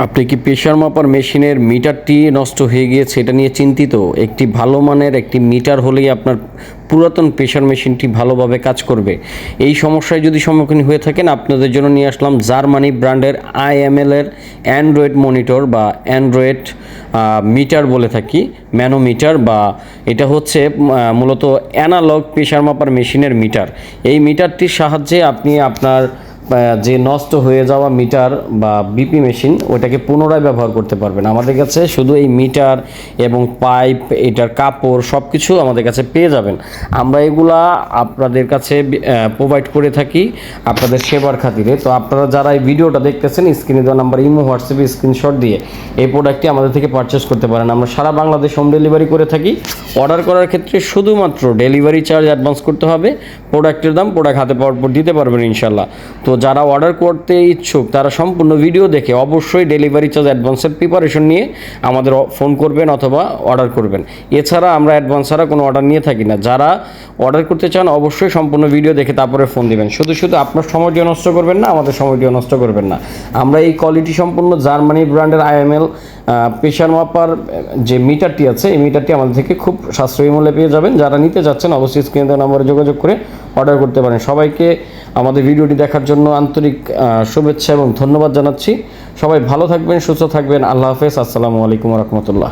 আপনি কি প্রেশার মাপার মেশিনের মিটারটি নষ্ট হয়ে গিয়েছে এটা নিয়ে চিন্তিত? একটি ভালো মানের একটি মিটার হলেই আপনার পুরাতন প্রেশার মেশিনটি ভালোভাবে কাজ করবে। এই সমস্যায় যদি সম্মুখীন হয়ে থাকেন, আপনাদের জন্য নিয়ে আসলাম জার্মানি ব্র্যান্ডের আইএমএল এর অ্যান্ড্রয়েড মনিটর বা অ্যান্ড্রয়েড মিটার বলে থাকি, ম্যানোমিটার বা এটা হচ্ছে মূলত অ্যানালগ প্রেশার মাপার মেশিনের মিটার। এই মিটারটির সাহায্যে আপনি আপনার যে নষ্ট হয়ে যাওয়া মিটার বা বিপি মেশিন, ওটাকে পুনরায় ব্যবহার করতে পারবেন। আমাদের কাছে শুধু এই মিটার এবং পাইপ, এটার কাপড় সব কিছু আমাদের কাছে পেয়ে যাবেন। আমরা এগুলা আপনাদের কাছে প্রোভাইড করে থাকি আপনাদের সেবার খাতিরে। তো আপনারা যারা এই ভিডিওটা দেখতেছেন স্ক্রিনে দেওয়া নাম্বার ইমো, হোয়াটসঅ্যাপে স্ক্রিনশট দিয়ে এই প্রোডাক্টটি আমাদের থেকে পারচেস করতে পারেন। আমরা সারা বাংলাদেশ হোম ডেলিভারি করে থাকি। অর্ডার করার ক্ষেত্রে শুধুমাত্র ডেলিভারি চার্জ অ্যাডভান্স করতে হবে। প্রোডাক্টের দাম প্রোডাক্ট হাতে পাওয়ার পর দিতে পারবেন ইনশাল্লাহ তো যারা অর্ডার করতে ইচ্ছুক, তারা সম্পূর্ণ ভিডিও দেখে অবশ্যই ডেলিভারি চার্জ অ্যাডভান্সের প্রিপারেশন নিয়ে আমাদের ফোন করবেন অথবা অর্ডার করবেন। এছাড়া আমরা অ্যাডভান্স ছাড়া কোনো অর্ডার নিয়ে থাকি না। যারা অর্ডার করতে চান, অবশ্যই সম্পূর্ণ ভিডিও দেখে তারপরে ফোন দেবেন। শুধু শুধু আপনার সময়টিও নষ্ট করবেন না, আমাদের সময়টিও নষ্ট করবেন না। আমরা এই কোয়ালিটি সম্পূর্ণ জার্মানি ব্র্যান্ডের আইএমএল প্রেশার মাপার যে মিটারটি আছে, এই মিটারটি আমাদের থেকে খুব সাশ্রয়ী মূল্যে পেয়ে যাবেন। যারা নিতে যাচ্ছেন অবশ্যই স্ক্রিনে দেওয়া নম্বরে যোগাযোগ করে অর্ডার করতে পারেন। সবাইকে আমাদের ভিডিওটি দেখার জন্য আন্তরিক শুভেচ্ছা এবং ধন্যবাদ জানাচ্ছি। সবাই ভালো থাকবেন, সুস্থ থাকবেন। আল্লাহ হাফেজ। আসসালামু আলাইকুম রহমতুল্লাহ।